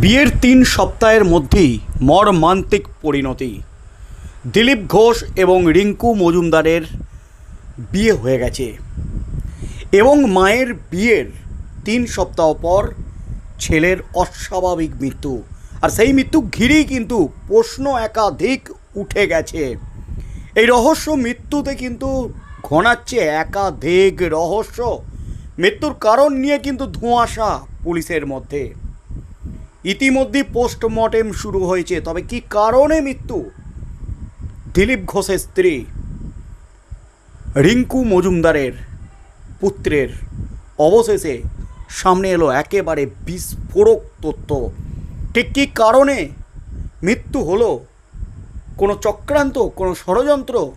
বিয়ের তিন সপ্তাহের মধ্যেই মর্মান্তিক পরিণতি। দিলীপ ঘোষ এবং রিঙ্কু মজুমদারের বিয়ে হয়ে গেছে এবং মায়ের বিয়ের তিন সপ্তাহ পর ছেলের অস্বাভাবিক মৃত্যু। আর সেই মৃত্যু ঘিরেই কিন্তু প্রশ্ন একাধিক উঠে গেছে। এই রহস্য মৃত্যুতে কিন্তু ঘনাচ্ছে একাধিক রহস্য। মৃত্যুর কারণ নিয়ে কিন্তু ধোঁয়াশা পুলিশের মধ্যে। ইতিমধ্যে পোস্টমর্টেম শুরু হয়েছে, তবে কি কারণে মৃত্যু? দিলীপ ঘোষের স্ত্রী রিঙ্কু মজুমদারের পুত্রের অবশেষে সামনে এলো একেবারে বিস্ফোরক তথ্য। ঠিক কী কারণে মৃত্যু হলো? কোনো চক্রান্ত, কোনো ষড়যন্ত্র?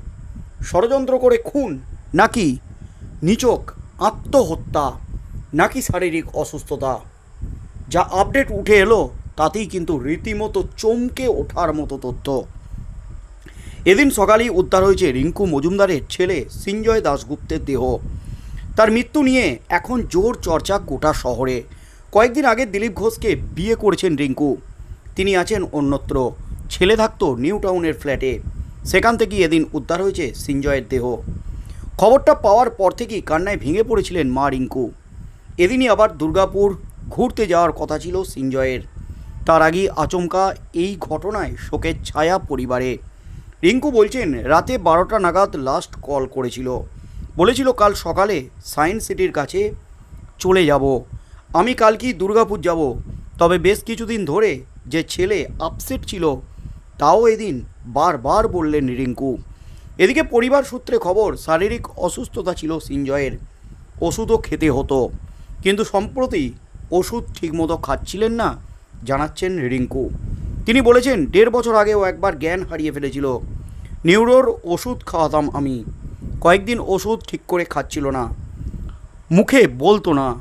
ষড়যন্ত্র করে খুন নাকি নিচক আত্মহত্যা নাকি শারীরিক অসুস্থতা? যা আপডেট উঠে এলো, তাতেই কিন্তু রীতিমতো চমকে ওঠার মতো তথ্য। এদিন সকালেই উদ্ধার হয়েছে রিঙ্কু মজুমদারের ছেলে সিঞ্জয় দাশগুপ্তের দেহ। তার মৃত্যু নিয়ে এখন জোর চর্চা গোটা শহরে। কয়েকদিন আগে দিলীপ ঘোষকে বিয়ে করেছেন রিঙ্কু। তিনি আছেন অন্যত্র, ছেলে থাকত নিউ টাউনের ফ্ল্যাটে। সেখান থেকেই এদিন উদ্ধার হয়েছে সিঞ্জয়ের দেহ। খবরটা পাওয়ার পর থেকেই কান্নায় ভেঙে পড়েছিলেন মা রিঙ্কু। এদিনই আবার দুর্গাপুর ঘুরতে যাওয়ার কথা ছিল সিঞ্জয়ের তার আগে আচমকা এই ঘটনায় শোকের ছায়া পরিবারে। রিঙ্কু বলছেন, রাতে বারোটা নাগাদ লাস্ট কল করেছিল। বলেছিল, কাল সকালে সায়েন্স সিটির কাছে চলে যাব। আমি কালকেই দুর্গাপুর যাব। তবে বেশ কিছুদিন ধরে যে ছেলে আপসেট ছিল, তাও এদিন বারবার বললেন রিঙ্কু। এদিকে পরিবার সূত্রে খবর, শারীরিক অসুস্থতা ছিল সিঞ্জয়ের ওষুধও খেতে হতো। কিন্তু সম্প্রতি ওষুধ ঠিকমতো খাচ্ছিলেন না, জানাচ্ছেন রিঙ্কু। তিনি বলেছেন, দেড় বছর আগেও একবার জ্ঞান হারিয়ে ফেলেছিল। নিউরোর ওষুধ খাওয়াতাম আমি। কয়েকদিন ওষুধ ঠিক করে খাচ্ছিল না। মুখে বলতো না।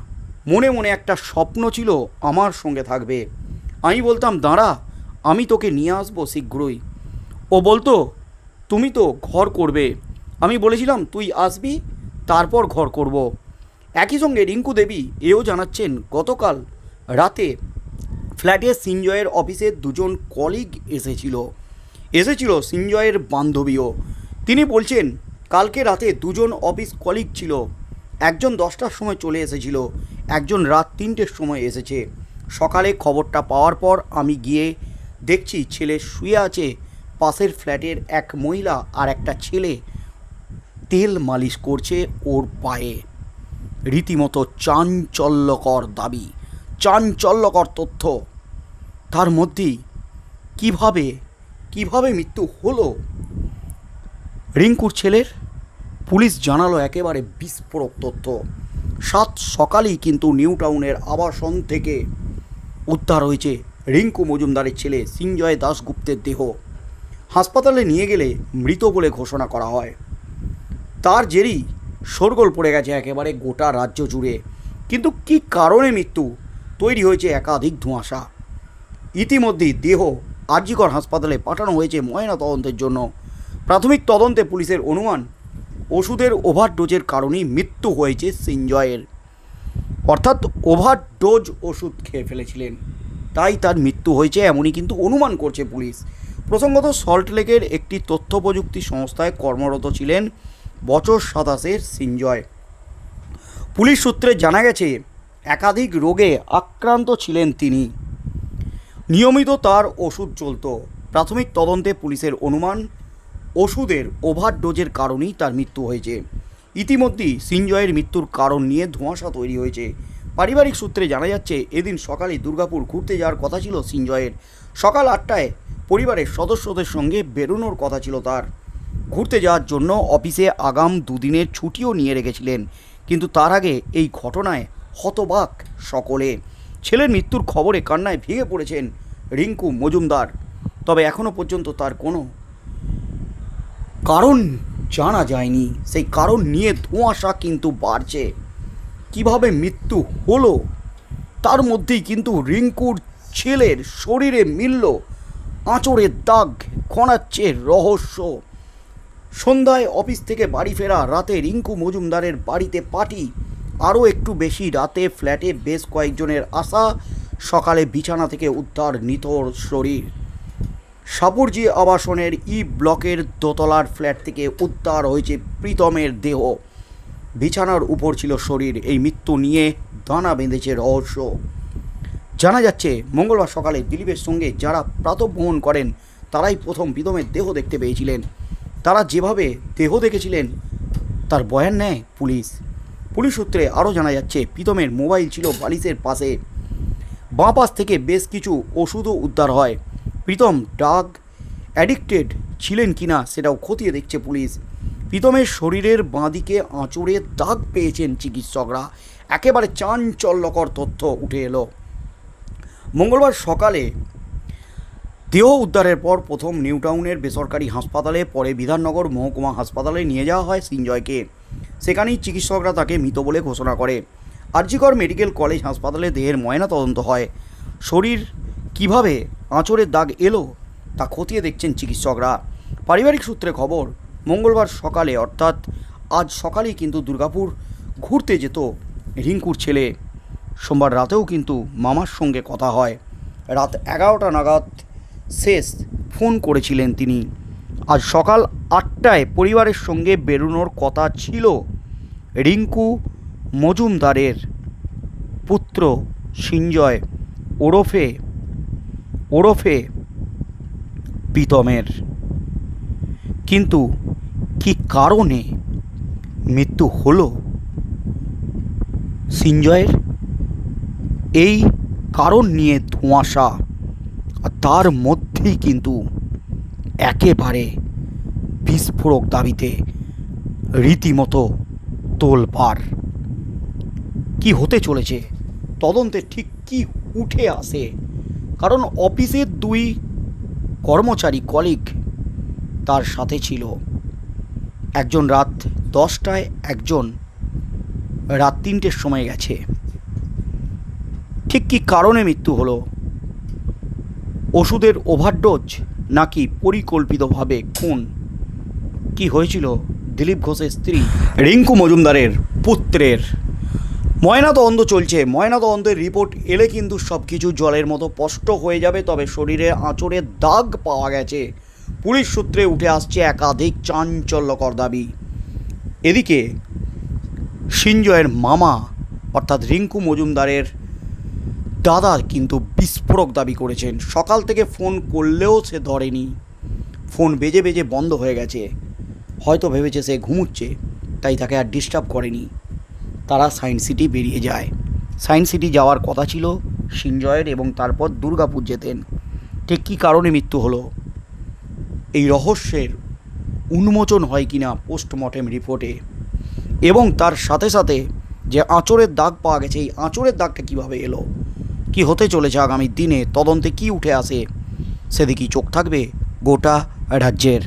মনে মনে একটা স্বপ্ন ছিল আমার সঙ্গে থাকবে। আমি বলতাম, দাঁড়া, আমি তোকে নিয়ে আসব শীঘ্রই। ও বলতো, তুমি তো ঘর করবে। আমি বলেছিলাম, তুই আসবি, তারপর ঘর করব। একই সঙ্গে রিঙ্কু দেবী এও জানাচ্ছেন, গতকাল রাতে ফ্ল্যাটে সিঞ্জয়ের অফিসে দুজন কলিগ এসেছিল। এসেছিল সিঞ্জয়ের বান্ধবীও। তিনি বলছেন, কালকে রাতে দুজন অফিস কলিগ ছিল। একজন দশটার সময় চলে এসেছিল, একজন রাত তিনটের সময় এসেছে। সকালে খবরটা পাওয়ার পর আমি গিয়ে দেখছি ছেলে শুয়ে আছে। পাশের ফ্ল্যাটের এক মহিলা আর একটা ছেলে তেল মালিশ করছে ওর পায়ে। রীতিমতো চাঞ্চল্যকর দাবি, চাঞ্চল্যকর তথ্য। তার মধ্যেই কীভাবে কীভাবে মৃত্যু হলো? রিঙ্কুর ছেলের পুলিশ জানালো একেবারে বিস্ফোরক তথ্য। সাত সকালেই কিন্তু নিউ টাউনের আবাসন থেকে উদ্ধার হয়েছে রিঙ্কু মজুমদারের ছেলে সিঞ্জয় দাশগুপ্তের দেহ। হাসপাতালে নিয়ে গেলে মৃত বলে ঘোষণা করা হয়। তার জেরেই শোরগোল পড়ে গেছে একেবারে গোটা রাজ্য জুড়ে। কিন্তু কি কারণে মৃত্যু? তৈরি হয়েছে একাধিক ধোঁয়াশা। ইতিমধ্যেই দেহ আরজিকর হাসপাতালে পাঠানো হয়েছে ময়না তদন্তের জন্য। প্রাথমিক তদন্তে পুলিশের অনুমান, ওষুধের ওভারডোজের কারণেই মৃত্যু হয়েছে সিঞ্জয়ের অর্থাৎ ওভারডোজ ওষুধ খেয়ে ফেলেছিলেন। তাই তার মৃত্যু হয়েছে এমনই কিন্তু অনুমান করছে পুলিশ। প্রসঙ্গত সল্টলেকের একটি তথ্য প্রযুক্তি সংস্থায় কর্মরত ছিলেন বছর সাতাশের সিঞ্জয় পুলিশ সূত্রে জানা গেছে, একাধিক রোগে আক্রান্ত ছিলেন তিনি। নিয়মিত তার ওষুধ চলত। প্রাথমিক তদন্তে পুলিশের অনুমান, ওষুধের ওভারডোজের কারণেই তার মৃত্যু হয়েছে। ইতিমধ্যেই সিঞ্জয়ের মৃত্যুর কারণ নিয়ে ধোঁয়াশা তৈরি হয়েছে। পারিবারিক সূত্রে জানা যাচ্ছে, এদিন সকালে দুর্গাপুর ঘুরতে যাওয়ার কথা ছিল সিঞ্জয়ের সকাল আটটায় পরিবারের সদস্যদের সঙ্গে বেরোনোর কথা ছিল তার। ঘুরতে যাওয়ার জন্য অফিসে আগাম দুদিনের ছুটিও নিয়ে রেখেছিলেন। কিন্তু তার আগে এই ঘটনায় হতবাক সকলে। ছেলের মৃত্যুর খবরে কান্নায় ভেঙে পড়েছেন রিঙ্কু মজুমদার। তবে এখনও পর্যন্ত তার কোনো কারণ জানা যায়নি। সেই কারণ নিয়ে ধোঁয়াশা কিন্তু বাড়ছে। কীভাবে মৃত্যু হলো, তার মধ্যেই কিন্তু রিঙ্কুর ছেলের শরীরে মিলল আঁচড়ের দাগ, খনাচ্ছে রহস্য। সন্ধ্যায় অফিস থেকে বাড়ি ফেরা রাতে রিঙ্কু মজুমদারের বাড়িতে পার্টি। আরও একটু বেশি রাতে ফ্ল্যাটে বেশ কয়েকজনের আসা, সকালে বিছানা থেকে উদ্ধার নিথর শরীর। সাপুরজি আবাসনের ই ব্লকের দোতলার ফ্ল্যাট থেকে উদ্ধার হয়েছে প্রীতমের দেহ। বিছানার উপর ছিল শরীর, এই মৃত্যু নিয়ে দানা বেঁধেছে রহস্য। জানা যাচ্ছে, মঙ্গলবার সকালে দিলীপের সঙ্গে যারা প্রাতভ্রমণ করেন, তারাই প্রথম প্রীতমের দেহ দেখতে পেয়েছিলেন। তারা যেভাবে দেহ দেখেছিলেন, তার বয়ান নেয় পুলিশ। পুলিশ সূত্রে আরও জানা যাচ্ছে, প্রীতমের মোবাইল ছিল বালিশের পাশে। বাঁ পাশ থেকে বেশ কিছু ওষুধও উদ্ধার হয়। প্রীতম ডাগ অ্যাডিক্টেড ছিলেন কিনা সেটাও খতিয়ে দেখছে পুলিশ। প্রীতমের শরীরের বাঁদিকে আঁচড়ে দাগ পেয়েছেন চিকিৎসকরা। একেবারে চাঞ্চল্যকর তথ্য উঠে এলো। মঙ্গলবার সকালে দেহ উদ্ধারের পর প্রথম নিউটাউনের বেসরকারি হাসপাতালে পরে বিধাননগর মহকুমা হাসপাতালে নিয়ে যাওয়া হয় সিনজয়কে। সেখানেই চিকিৎসকরা তাকে মৃত বলে ঘোষণা করে। আরজিকর মেডিকেল কলেজ হাসপাতালে দেহের ময়না তদন্ত হয়। শরীর কীভাবে আঁচড়ের দাগ এলো তা খতিয়ে দেখছেন চিকিৎসকরা। পারিবারিক সূত্রে খবর, মঙ্গলবার সকালে অর্থাৎ আজ সকালেই কিন্তু দুর্গাপুর ঘুরতে যেত রিঙ্কুর ছেলে। সোমবার রাতেও কিন্তু মামার সঙ্গে কথা হয়। রাত এগারোটা নাগাদ শেষ ফোন করেছিলেন তিনি। আজ সকাল আটটায় পরিবারের সঙ্গে বেরোনোর কথা ছিল রিঙ্কু মজুমদারের পুত্র সিঞ্জয় ওরফে ওরফে প্রীতমের। কিন্তু কি কারণে মৃত্যু হলো সিঞ্জয়ের এই কারণ নিয়ে ধোঁয়াশা তার মধ্যেই কিন্তু একেবারে বিস্ফোরক দাবিতে রীতিমতো তোলপাড়। কি হতে চলেছে? তদন্তে ঠিক কি উঠে আসে? কারণ অফিসের দুই কর্মচারী কলিগ তার সাথে ছিল। একজন রাত দশটায়, একজন রাত তিনটের সময় গেছে। ঠিক কি কারণে মৃত্যু হলো? ওষুধের ওভারডোজ নাকি পরিকল্পিতভাবে খুন? কি হয়েছিল দিলীপ ঘোষের স্ত্রী রিঙ্কু মজুমদারের পুত্রের? ময়নাতদন্ত চলছে। ময়নাতদন্তের রিপোর্ট এলে কিন্তু সব কিছু জলের মতো স্পষ্ট হয়ে যাবে, তবে শরীরে আঁচড়ে দাগ পাওয়া গেছে। পুলিশ সূত্রে উঠে আসছে একাধিক চাঞ্চল্যকর দাবি। এদিকে সিঞ্জয়ের মামা, অর্থাৎ রিঙ্কু মজুমদারের দাদা কিন্তু বিস্ফোরক দাবি করেছেন। সকাল থেকে ফোন করলেও সে ধরেনি। ফোন বেজে বেজে বন্ধ হয়ে গেছে। হয়তো ভেবেছে সে ঘুমুচ্ছে, তাই তাকে আর ডিস্টার্ব করেনি। তারা সায়েন্স সিটি বেরিয়ে যায়। সায়েন্স সিটি যাওয়ার কথা ছিল সিঞ্জয়ের এবং তারপর দুর্গাপুর যেতেন। ঠিক কী কারণে মৃত্যু হলো? এই রহস্যের উন্মোচন হয় কিনা পোস্টমর্টেম রিপোর্টে এবং তার সাথে সাথে যে আঁচড়ের দাগ পাওয়া গেছে, এই আঁচড়ের দাগটা কীভাবে এলো? কি হতে চলেছে আগামী দিনে? তদন্তে কি উঠে আসে? সেদিকেই চোখ থাকবে গোটা রাজ্যের।